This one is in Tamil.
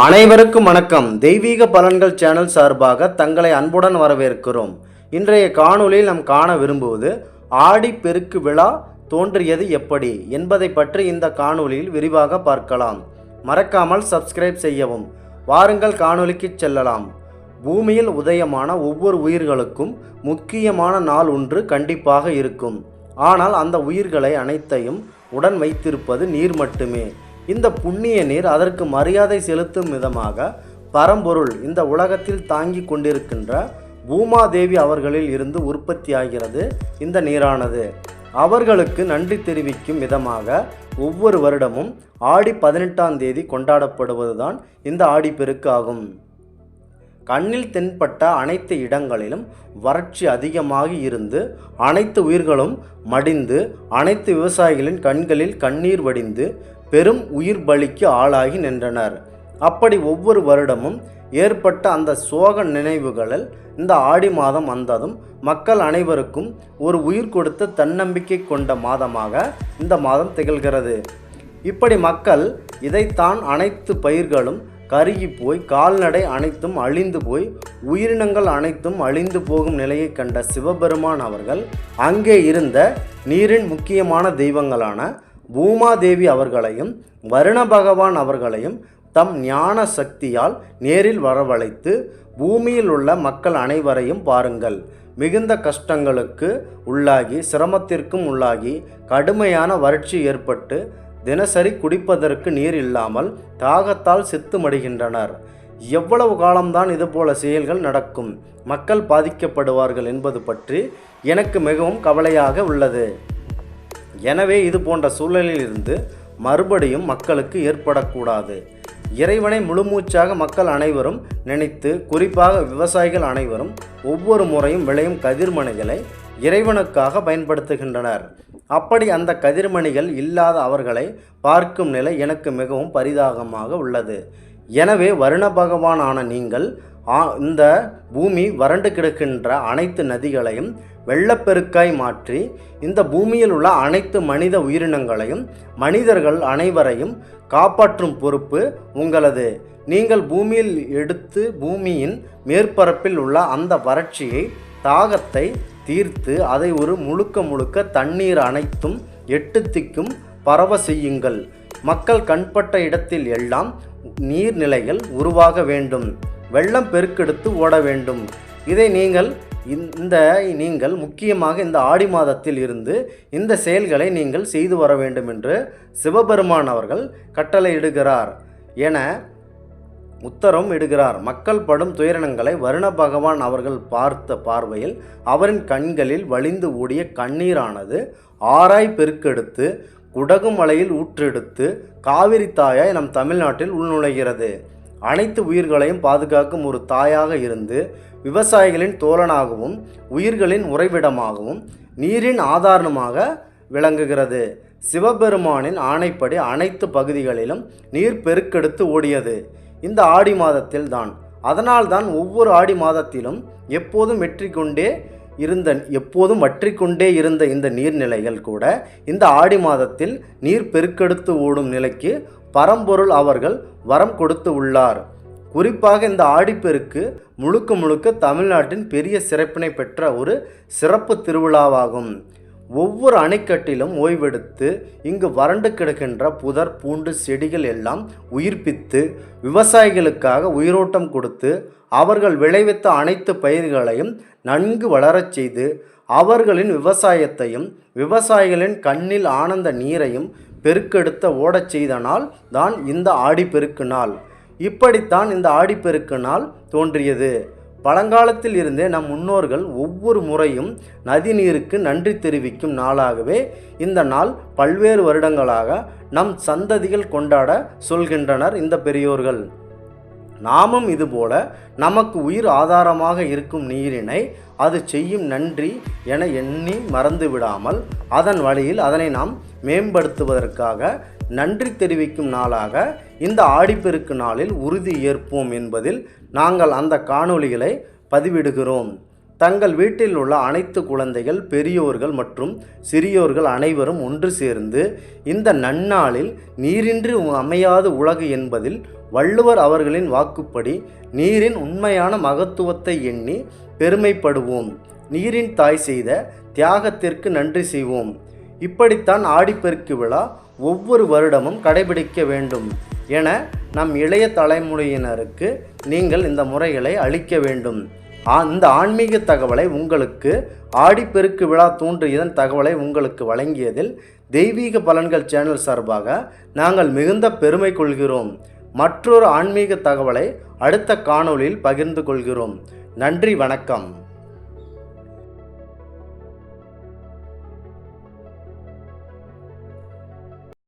அனைவருக்கும் வணக்கம். தெய்வீக பலன்கள் சேனல் சார்பாக தங்களை அன்புடன் வரவேற்கிறோம். இன்றைய காணொளியில் நாம் காண விரும்புவது ஆடி பெருக்கு விழா தோன்றியது எப்படி என்பதை பற்றி இந்த காணொலியில் விரிவாக பார்க்கலாம். மறக்காமல் சப்ஸ்கிரைப் செய்யவும். வாருங்கள் காணொலிக்கு செல்லலாம். பூமியில் உதயமான ஒவ்வொரு உயிர்களுக்கும் முக்கியமான நாள் ஒன்று கண்டிப்பாக இருக்கும். ஆனால் அந்த உயிர்களை அனைத்தையும் உடன் வைத்திருப்பது நீர் மட்டுமே. இந்த புண்ணிய நீர் அதற்கு மரியாதை செலுத்தும் விதமாக பரம்பொருள் இந்த உலகத்தில் தாங்கி கொண்டிருக்கின்ற பூமாதேவி அவர்களில் இருந்து உற்பத்தியாகிறது இந்த நீரானது. அவர்களுக்கு நன்றி தெரிவிக்கும் விதமாக ஒவ்வொரு வருடமும் ஆடி பதினெட்டாம் தேதி கொண்டாடப்படுவதுதான் இந்த ஆடிப்பெருக்கு ஆகும். கண்ணில் தென்பட்ட அனைத்து இடங்களிலும் வறட்சி அதிகமாகி இருந்து அனைத்து உயிர்களும் மடிந்து அனைத்து விவசாயிகளின் கண்களில் கண்ணீர் வடிந்து பெரும் உயிர் பலிக்கு ஆளாகி நின்றனர். அப்படி ஒவ்வொரு வருடமும் ஏற்பட்ட அந்த சோக நினைவுகளில் இந்த ஆடி மாதம் வந்ததும் மக்கள் அனைவருக்கும் ஒரு உயிர் கொடுத்த தன்னம்பிக்கை கொண்ட மாதமாக இந்த மாதம் திகழ்கிறது. இப்படி மக்கள் இதைத்தான் அனைத்து பயிர்களும் கருகி போய் கால்நடை அனைத்தும் அழிந்து போய் உயிரினங்கள் அனைத்தும் அழிந்து போகும் நிலையை கண்ட சிவபெருமான் அவர்கள் அங்கே இருந்த நீரின் முக்கியமான தெய்வங்களான பூமாதேவி அவர்களையும் வருண பகவான் அவர்களையும் தம் ஞான சக்தியால் நேரில் வரவழைத்து பூமியில் உள்ள மக்கள் அனைவரையும் பாருங்கள். மிகுந்த கஷ்டங்களுக்கு உள்ளாகி சிரமத்திற்கும் உள்ளாகி கடுமையான வறட்சி ஏற்பட்டு தினசரி குடிப்பதற்கு நீர் இல்லாமல் தாகத்தால் செத்துமடுகின்றனர். எவ்வளவு காலம்தான் இதுபோல செயல்கள் நடக்கும்? மக்கள் பாதிக்கப்படுவார்கள் என்பது பற்றி எனக்கு மிகவும் கவலையாக உள்ளது. எனவே இது போன்ற சூழலிலிருந்து மறுபடியும் மக்களுக்கு ஏற்படக்கூடாது. இறைவனை முழுமூச்சாக மக்கள் அனைவரும் நினைத்து குறிப்பாக விவசாயிகள் அனைவரும் ஒவ்வொரு முறையும் விளையும் கதிர்மணிகளை இறைவனுக்காக பயன்படுத்துகின்றனர். அப்படி அந்த கதிர்மணிகள் இல்லாத அவர்களை பார்க்கும் நிலை எனக்கு மிகவும் பரிதாகமாக உள்ளது. எனவே வருண பகவானான நீங்கள் ஆ- இந்த பூமி வறண்டு கிடக்கின்ற அனைத்து நதிகளையும் வெள்ளப்பெருக்காய் மாற்றி இந்த பூமியில் உள்ள அனைத்து மனித உயிரினங்களையும் மனிதர்கள் அனைவரையும் காப்பாற்றும் பொறுப்பு உங்களது. நீங்கள் பூமியில் எடுத்து பூமியின் மேற்பரப்பில் உள்ள அந்த வறட்சியை தாகத்தை தீர்த்து அதை ஒரு முழுக்க முழுக்க தண்ணீர் அனைத்தும் எட்டு திக்கும் பரவ செய்யுங்கள். மக்கள் கண்பட்ட இடத்தில் எல்லாம் நீர்நிலைகள் உருவாக வேண்டும். வெள்ளம் பெருக்கெடுத்து ஓட வேண்டும். இதை நீங்கள் இந்த நீங்கள் முக்கியமாக இந்த ஆடி மாதத்தில் இருந்து இந்த செயல்களை நீங்கள் செய்து வர வேண்டும் என்று சிவபெருமான் அவர்கள் கட்டளையிடுகிறார். என உத்தரம் இடுகிறார். மக்கள் படும் துயரணங்களை வருண பகவான் அவர்கள் பார்த்த பார்வையில் அவரின் கண்களில் வழிந்து ஓடிய கண்ணீரானது ஆராய் பெருக்கெடுத்து குடகு மலையில் ஊற்றெடுத்து காவிரி தாயாய் நம் தமிழ்நாட்டில் உள்நுழைகிறது. அனைத்து உயிர்களையும் பாதுகாக்கும் ஒரு தாயாக இருந்து விவசாயிகளின் தோழனாகவும் உயிர்களின் உறைவிடமாகவும் நீரின் ஆதாரமாக விளங்குகிறது. சிவபெருமானின் ஆணைப்படி அனைத்து பகுதிகளிலும் நீர் பெருக்கெடுத்து ஓடியது. இந்த ஆடி மாதத்தில் தான். அதனால்தான் ஒவ்வொரு ஆடி மாதத்திலும் எப்போதும் வெற்றி கொண்டே இருந்த எப்போதும் வற்றிக்கொண்டே இருந்த இந்த நீர்நிலைகள் கூட இந்த ஆடி மாதத்தில் நீர் பெருக்கெடுத்து ஓடும் நிலைக்கு பரம்பொருள் அவர்கள் வரம் கொடுத்து உள்ளார். குறிப்பாக இந்த ஆடிப்பெருக்கு முழுக்க முழுக்க தமிழ்நாட்டின் பெரிய சிறப்பினை பெற்ற ஒரு சிறப்பு திருவிழாவாகும். ஒவ்வொரு அணைக்கட்டிலும் ஓய்வெடுத்து இங்கு வறண்டு கிடக்கின்ற புதர் பூண்டு செடிகள் எல்லாம் உயிர்ப்பித்து விவசாயிகளுக்காக உயிரோட்டம் கொடுத்து அவர்கள் விளைவித்த அனைத்து பயிர்களையும் நன்கு வளரச் செய்து அவர்களின் விவசாயத்தையும் விவசாயிகளின் கண்ணில் ஆனந்த நீரையும் பெருக்கெடுத்த ஓடச் செய்த நாள் தான் இந்த ஆடிப்பெருக்கு நாள். இப்படித்தான் இந்த ஆடிப்பெருக்கு நாள் தோன்றியது. பழங்காலத்தில் இருந்தே நம் முன்னோர்கள் ஒவ்வொரு முறையும் நதி நீருக்கு நன்றி தெரிவிக்கும் நாளாகவே இந்த நாள் பல்வேறு வருடங்களாக நம் சந்ததிகள் கொண்டாட சொல்கின்றனர் இந்த பெரியோர்கள். நாமும் இதுபோல நமக்கு உயிர் ஆதாரமாக இருக்கும் நீரினை அது செய்யும் நன்றி என எண்ணி மறந்து விடாமல் அதன் வழியில் அதனை நாம் மேம்படுத்துவதற்காக நன்றி தெரிவிக்கும் நாளாக இந்த ஆடிப்பெருக்கு நாளில் உறுதி ஏற்போம் என்பதில் நாங்கள் அந்த காணொளிகளை பதிவிடுகிறோம். தங்கள் வீட்டில் உள்ள அனைத்து குழந்தைகள் பெரியோர்கள் மற்றும் சிறியோர்கள் அனைவரும் ஒன்று சேர்ந்து இந்த நன்னாளில் நீரின்றி அமையாது உலகு என்பதில் வள்ளுவர் அவர்களின் வாக்குப்படி நீரின் உண்மையான மகத்துவத்தை எண்ணி பெருமைப்படுவோம். நீரின் தாய் செய்த தியாகத்திற்கு நன்றி செய்வோம். இப்படித்தான் ஆடிப்பெருக்கு விழா ஒவ்வொரு வருடமும் கடைபிடிக்க வேண்டும் என நம் இளைய தலைமுறையினருக்கு நீங்கள் இந்த முறைகளை அளிக்க வேண்டும். இந்த ஆன்மீக தகவலை உங்களுக்கு ஆடிப்பெருக்கு விழா தோன்றியதன் தகவலை உங்களுக்கு வழங்கியதில் தெய்வீக பலன்கள் சேனல் சார்பாக நாங்கள் மிகுந்த பெருமை கொள்கிறோம். மற்றொரு ஆன்மீக தகவலை அடுத்த காணொளியில் பகிர்ந்து கொள்கிறோம். நன்றி வணக்கம்.